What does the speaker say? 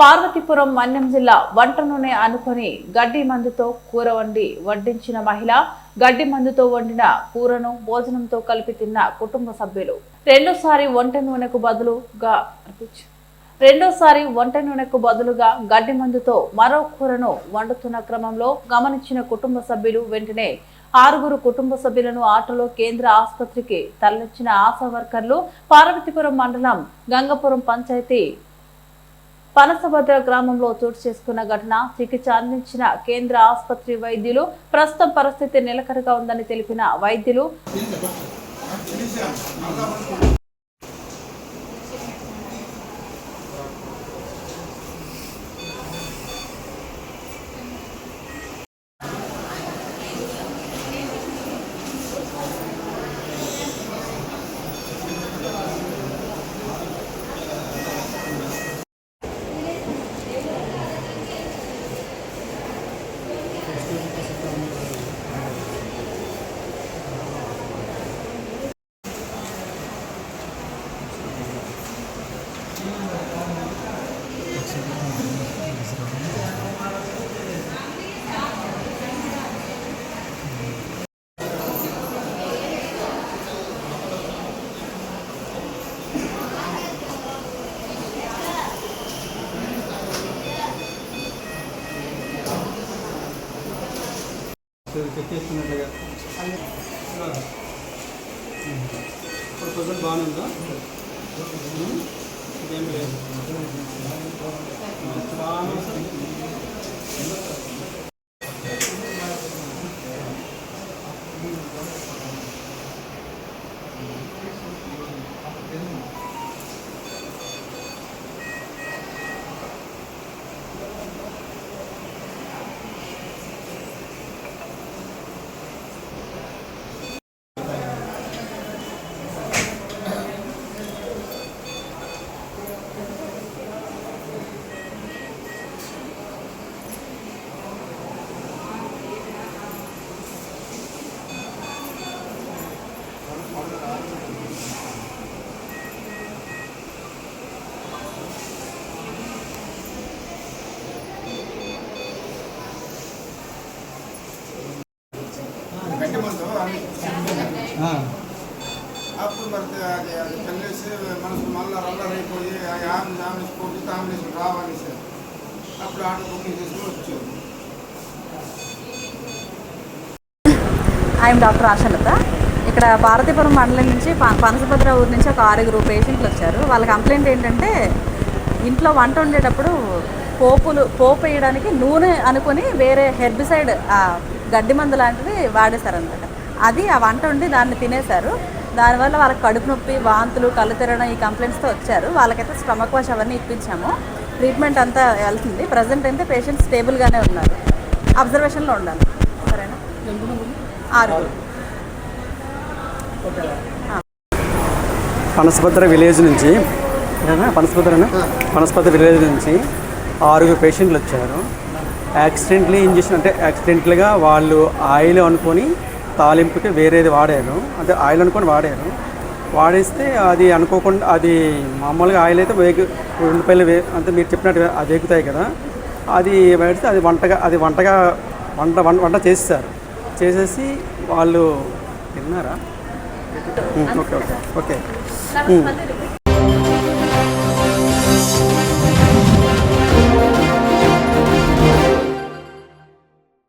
పార్వతీపురం మన్యం జిల్లా వంట నూనె అనుకొని గడ్డి మందుతో కూర వండి వడ్డించిన మహిళ గడ్డి మందుతో వండిన కూరను భోజనంతో కలిపి తిన్న కుటుంబ సభ్యులు. రెండోసారి వంట నూనెకు బదులుగా రెండోసారి వంట నూనెకు బదులుగా గడ్డి మందుతో మరో కూరను వండుతున్న క్రమంలో గమనించిన కుటుంబ సభ్యులు వెంటనే ఆరుగురు కుటుంబ సభ్యులను ఆటోలో కేంద్ర ఆసుపత్రికి తరలించిన ఆశా వర్కర్లు పార్వతీపురం మండలం గంగపురం పంచాయతీ పనసభద్ర గ్రామంలో చోటు చేసుకున్న ఘటన చికిత్స అందించిన కేంద్ర ఆసుపత్రి వైద్యులు ప్రస్తుతం పరిస్థితి నిలకడగా ఉందని తెలిపిన వైద్యులు. చెక్కేస్తున్నట్లుగా ఇప్పుడు ప్రజెంట్ బాగానే ఉందా? ఇదేం లేదు. బాగానే అప్పుడు మరి చల్లేసి మనసు మళ్ళీ రల్లర్ అయిపోయి ఆ ఆమె ఆమె కొట్టి ఆమె రావనేసి అప్పుడు ఆటో బుకింగ్ చేసుకుని వచ్చారు. I'm doctor Ashalata. ఇక్కడ భారతీపురం మండలం నుంచి పనసభద్ర ఊరు నుంచి ఒక ఆరుగురు పేషెంట్లు వచ్చారు. వాళ్ళ కంప్లైంట్ ఏంటంటే ఇంట్లో వంట వండేటప్పుడు పోపులు పోపు వేయడానికి నూనె అనుకుని వేరే హెర్బిసైడ్ గడ్డి మందు లాంటిది వాడేశారనమాట అది ఆ వంట ఉండి దాన్ని తినేశారు. దానివల్ల వాళ్ళకి కడుపు నొప్పి వాంతులు కళ్ళు తిరగడం ఈ కంప్లైంట్స్తో వచ్చారు. వాళ్ళకైతే స్టమక్ వాష్ అవన్నీ ఇప్పించాము. ట్రీట్మెంట్ అంతా వెళ్తుంది. ప్రజెంట్ అయితే పేషెంట్ స్టేబుల్గానే ఉన్నారు. అబ్జర్వేషన్లో ఉండాలి. సరేనా? ఆరుగురు పనసభద్ర విలేజ్ నుంచి ఏనా? పనసభద్రనా పనసభద్ర విలేజ్ నుంచి ఆరుగురు పేషెంట్లు వచ్చారు. యాక్సిడెంట్లీ ఇంజెక్షన్ అంటే యాక్సిడెంట్లుగా వాళ్ళు ఆయిల్ అనుకొని తాలింపుకి వేరేది వాడారు అంటే ఆయిల్ అనుకొని వాడారు వాడేస్తే అది అనుకోకుండా అది మామూలుగా ఆయిల్ అయితే వేగు ఉల్లిపాయలు వే అంటే మీరు చెప్పినట్టు అది వేగుతాయి కదా. అది వేడితే అది వంటగా అది వంటగా వంట వంట వంట చేసేసారు. చేసేసి వాళ్ళు తిన్నారా? Okay okay okay.